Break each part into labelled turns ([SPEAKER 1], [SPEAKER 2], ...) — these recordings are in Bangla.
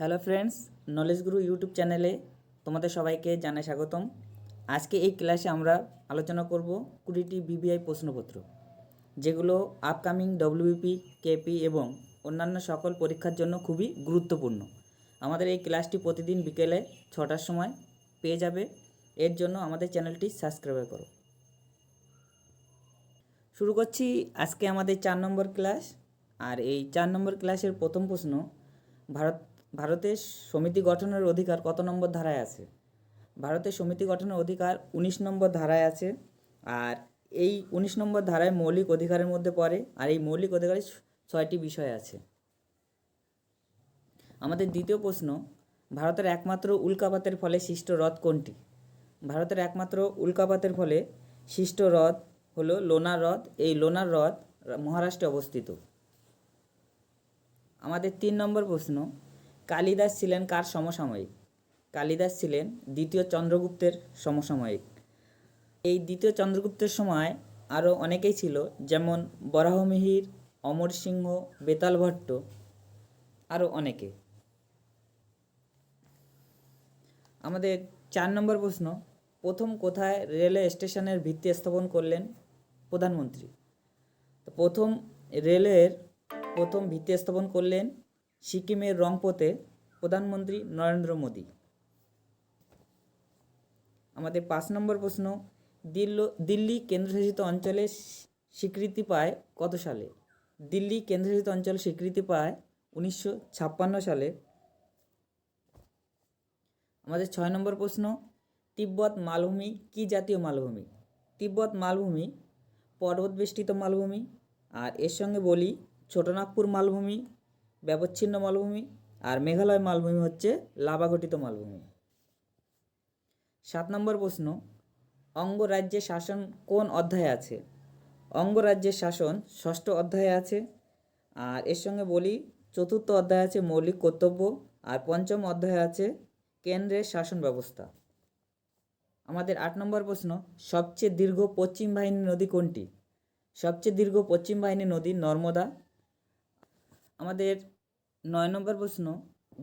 [SPEAKER 1] Hello friends, knowledge guru YouTube চ্যানেলে তোমাদের সবাইকে জানাই স্বাগতম। আজকে এই ক্লাসে আমরা আলোচনা করব কুড়িটি বিবিআই প্রশ্নপত্র, যেগুলো আপকামিং, ডব্লিউপি, কেপি এবং অন্যান্য সকল পরীক্ষার জন্য খুবই গুরুত্বপূর্ণ। আমাদের এই ক্লাসটি প্রতিদিন বিকেলে ছটার সময় পেয়ে যাবে। এর জন্য আমাদের চ্যানেলটি সাবস্ক্রাইব করো। শুরু করছি আজকে আমাদের চার নম্বর ক্লাস, আর এই চার নম্বর ক্লাসের প্রথম প্রশ্ন, ভারত ভারতের সমিতি গঠনের অধিকার কত নম্বর ধারায় আছে? ভারতের সমিতি গঠনের অধিকার উনিশ নম্বর ধারায় আছে আর এই উনিশ নম্বর ধারায় মৌলিক অধিকারের মধ্যে পড়ে আর এই মৌলিক অধিকারের ছয়টি বিষয় আছে। আমাদের দ্বিতীয় প্রশ্ন, ভারতের একমাত্র উল্কাপাতের ফলে সৃষ্ট হ্রদ কোনটি? ভারতের একমাত্র উল্কাপাতের ফলে সৃষ্ট হ্রদ হলো লোনার হ্রদ। এই লোনার হ্রদ মহারাষ্ট্রে অবস্থিত। আমাদের তিন নম্বর প্রশ্ন কালিদাস ছিলেন কার সমসাময়িক? কালিদাস ছিলেন দ্বিতীয় চন্দ্রগুপ্তের সমসাময়িক। এই দ্বিতীয় চন্দ্রগুপ্তের সময় আরও অনেকেই ছিল, যেমন বরাহমিহির অমর সিংহ, বেতাল ভট্ট আরও অনেকে। আমাদের চার নম্বর প্রশ্ন, প্রথম কোথায় রেলওয়ে স্টেশনের ভিত্তি স্থাপন করলেন প্রধানমন্ত্রী? প্রথম রেলের প্রথম ভিত্তি স্থাপন করলেন সিকিমের রংপোতে প্রধানমন্ত্রী নরেন্দ্র মোদী। আমাদের পাঁচ নম্বর প্রশ্ন, দিল্লি কেন্দ্রশাসিত অঞ্চলে স্বীকৃতি পায় কত সালে? দিল্লি কেন্দ্রশাসিত অঞ্চল স্বীকৃতি পায় উনিশশো ছাপ্পান্ন সালে। আমাদের ছয় নম্বর প্রশ্ন, তিব্বত মালভূমি কি জাতীয় মালভূমি? তিব্বত মালভূমি পর্বতবেষ্টিত মালভূমি, আর এর সঙ্গে বলি ছোটনাগপুর মালভূমি ব্যবচ্ছিন্ন মালভূমি আর মেঘালয় মালভূমি হচ্ছে লাভাগঠিত মালভূমি। সাত নম্বর প্রশ্ন অঙ্গরাজ্যের শাসন কোন অধ্যায়ে আছে? অঙ্গরাজ্যের শাসন ষষ্ঠ অধ্যায়ে আছে। আর এর সঙ্গে বলি, চতুর্থ অধ্যায় আছে মৌলিক কর্তব্য আর পঞ্চম অধ্যায়ে আছে কেন্দ্রের শাসন ব্যবস্থা। আমাদের আট নম্বর প্রশ্ন, সবচেয়ে দীর্ঘ পশ্চিম বাহিনী নদী কোনটি? সবচেয়ে দীর্ঘ পশ্চিম বাহিনী নদী নর্মদা। আমাদের নয় নম্বর প্রশ্ন,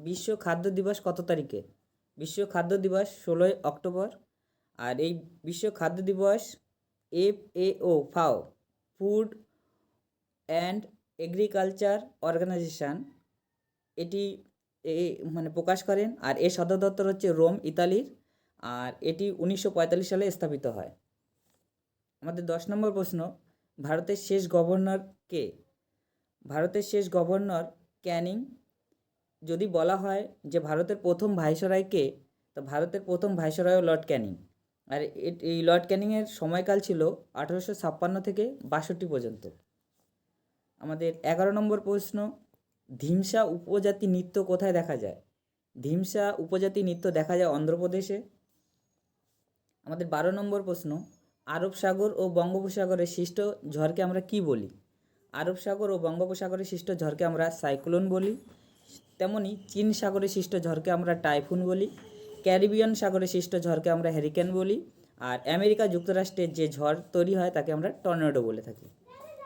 [SPEAKER 1] বিশ্ব খাদ্য দিবস কত তারিখে? বিশ্ব খাদ্য দিবস ষোলোই অক্টোবর। আর এই বিশ্ব খাদ্য দিবস এফ এ ও ফাও, ফুড অ্যান্ড এগ্রিকালচার অর্গানাইজেশান, এটি মানে প্রকাশ করেন। আর এর সদর দপ্তর হচ্ছে রোম, ইতালির। আর এটি উনিশশো পঁয়তাল্লিশ সালে স্থাপিত হয়। আমাদের দশ নম্বর প্রশ্ন, ভারতের শেষ গভর্নর কে? ভারতের শেষ গভর্নর ক্যানিং। যদি বলা হয় যে ভারতের প্রথম ভাইসরয় কে তো ভারতের প্রথম ভাইসরয় লর্ড ক্যানিং। আর এই লর্ড ক্যানিংয়ের সময়কাল ছিল আঠারোশো ছাপ্পান্ন থেকে বাষট্টি পর্যন্ত। আমাদের এগারো নম্বর প্রশ্ন, ধিমসা উপজাতি নৃত্য কোথায় দেখা যায়? ধিমসা উপজাতি নৃত্য দেখা যায় অন্ধ্রপ্রদেশে। আমাদের বারো নম্বর প্রশ্ন, আরব সাগর ও বঙ্গোপসাগরের সৃষ্ট ঝড়কে আমরা কি বলি? আরব সাগর ও বঙ্গোপসাগরের সৃষ্ট ঝড়কে আমরা সাইক্লোন বলি। তেমনি চীন সাগরে সৃষ্ট ঝড়কে আমরা টাইফুন বলি। ক্যারিবিয়ান সাগরে সৃষ্ট ঝড়কে আমরা হ্যারিকেন বলি। আর আমেরিকা যুক্তরাষ্ট্রের যে ঝড় তৈরি হয় তাকে আমরা টর্নেডো বলে থাকি।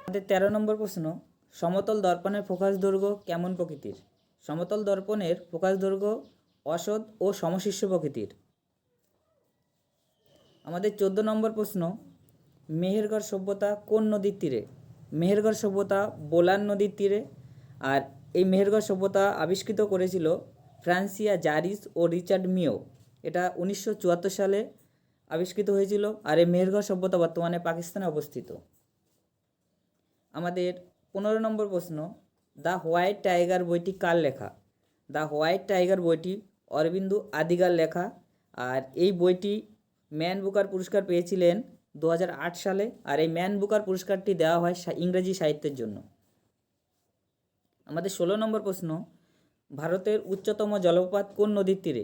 [SPEAKER 1] আমাদের তেরো নম্বর প্রশ্ন, সমতল দর্পণের ফোকাস দৈর্ঘ্য কেমন প্রকৃতির? সমতল দর্পণের ফোকাস দৈর্ঘ্য অসৎ ও সমশিষ্য প্রকৃতির। আমাদের চোদ্দ নম্বর প্রশ্ন, মেহেরগড় সভ্যতা কোন নদীর তীরে? মেহেরগড় সভ্যতা বোলান নদীর তীরে আর এই মেহেরগড় সভ্যতা আবিষ্কৃত করেছিল ফ্রান্সিয়া জারিস ও রিচার্ড মিও। এটা উনিশশো চুয়াত্তর সালে আবিষ্কৃত হয়েছিল আর এই মেহেরগড় সভ্যতা বর্তমানে পাকিস্তানে অবস্থিত। আমাদের পনেরো নম্বর প্রশ্ন, দ্য হোয়াইট টাইগার বইটি কার লেখা? দ্য হোয়াইট টাইগার বইটি অরবিন্দু আদিগার লেখা। আর এই বইটি ম্যান বুকার পুরস্কার পেয়েছিলেন দু হাজার আট সালে আর এই ম্যান বুকার পুরস্কারটি দেওয়া হয় ইংরেজি সাহিত্যের জন্য। আমাদের ষোলো নম্বর প্রশ্ন, ভারতের উচ্চতম জলপ্রপাত কোন নদীর তীরে?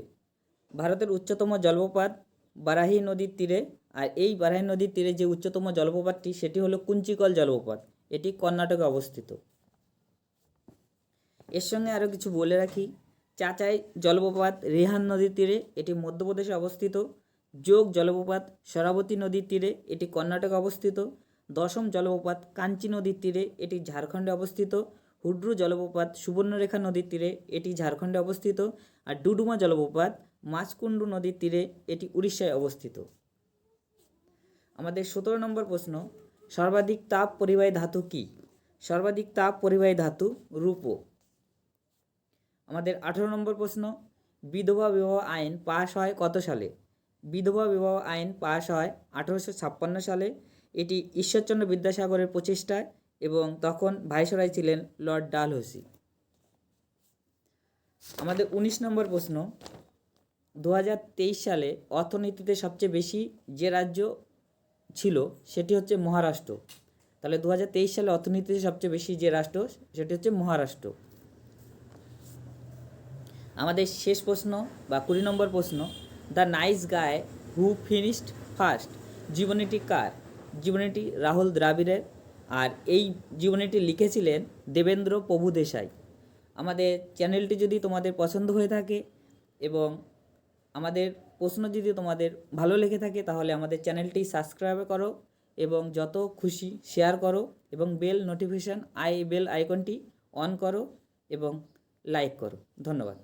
[SPEAKER 1] ভারতের উচ্চতম জলপ্রপাত বারাহি নদীর তীরে আর এই বারাহি নদীর তীরে যে উচ্চতম জলপ্রপাতটি, সেটি হলো কুঞ্চিকল জলপ্রপাত। এটি কর্ণাটকে অবস্থিত। এর সঙ্গে আরও কিছু বলে রাখি। চাচাই জলপ্রপাত রিহান নদীর তীরে, এটি মধ্যপ্রদেশে অবস্থিত। যোগ জলপ্রপাত সরাবতী নদীর তীরে এটি কর্ণাটকে অবস্থিত। দশম জলপ্রপাত কাঞ্চি নদীর তীরে এটি ঝাড়খণ্ডে অবস্থিত। হুড্রু জলপ্রপাত সুবর্ণরেখা নদীর তীরে এটি ঝাড়খণ্ডে অবস্থিত। আর ডুডুমা জলপ্রপাত মাছকুণ্ডু নদীর তীরে এটি উড়িষ্যায় অবস্থিত। আমাদের সতেরো নম্বর প্রশ্ন, সর্বাধিক তাপ পরিবাহী ধাতু কি? সর্বাধিক তাপ পরিবাহী ধাতু রূপো। আমাদের আঠেরো নম্বর প্রশ্ন, বিধবা বিবাহ আইন পাশ হয় কত সালে? বিধবা বিবাহ আইন পাশ হয় আঠেরোশো ছাপ্পান্ন সালে। এটি ঈশ্বরচন্দ্র বিদ্যাসাগরের প্রচেষ্টায় এবং তখন ভাইসরাই ছিলেন লর্ড ডালহৌসি। আমাদের উনিশ নম্বর প্রশ্ন দু হাজার তেইশ সালে অর্থনীতিতে সবচেয়ে বেশি যে রাজ্য ছিল সেটি হচ্ছে মহারাষ্ট্র। তাহলে দু হাজার তেইশ সালে অর্থনীতিতে সবচেয়ে বেশি যে রাষ্ট্র সেটি হচ্ছে মহারাষ্ট্র। আমাদের শেষ প্রশ্ন বা কুড়ি নম্বর প্রশ্ন the nice guy who finished first. জীবনীটি কার? জীবনীটি রাহুল দ্রাবিড়ের। আর এই জীবনীটি লিখেছিলেন দেবেন্দ্র প্রভু দেশাই। আমাদের চ্যানেলটি যদি তোমাদের পছন্দ হয়ে থাকে এবং আমাদের প্রশ্ন যদি তোমাদের ভালো লেগে থাকে, তাহলে আমাদের চ্যানেলটি সাবস্ক্রাইব করো এবং যত খুশি শেয়ার করো এবং বেল নোটিফিকেশান আই, বেল আইকনটি অন করো এবং লাইক করো। ধন্যবাদ।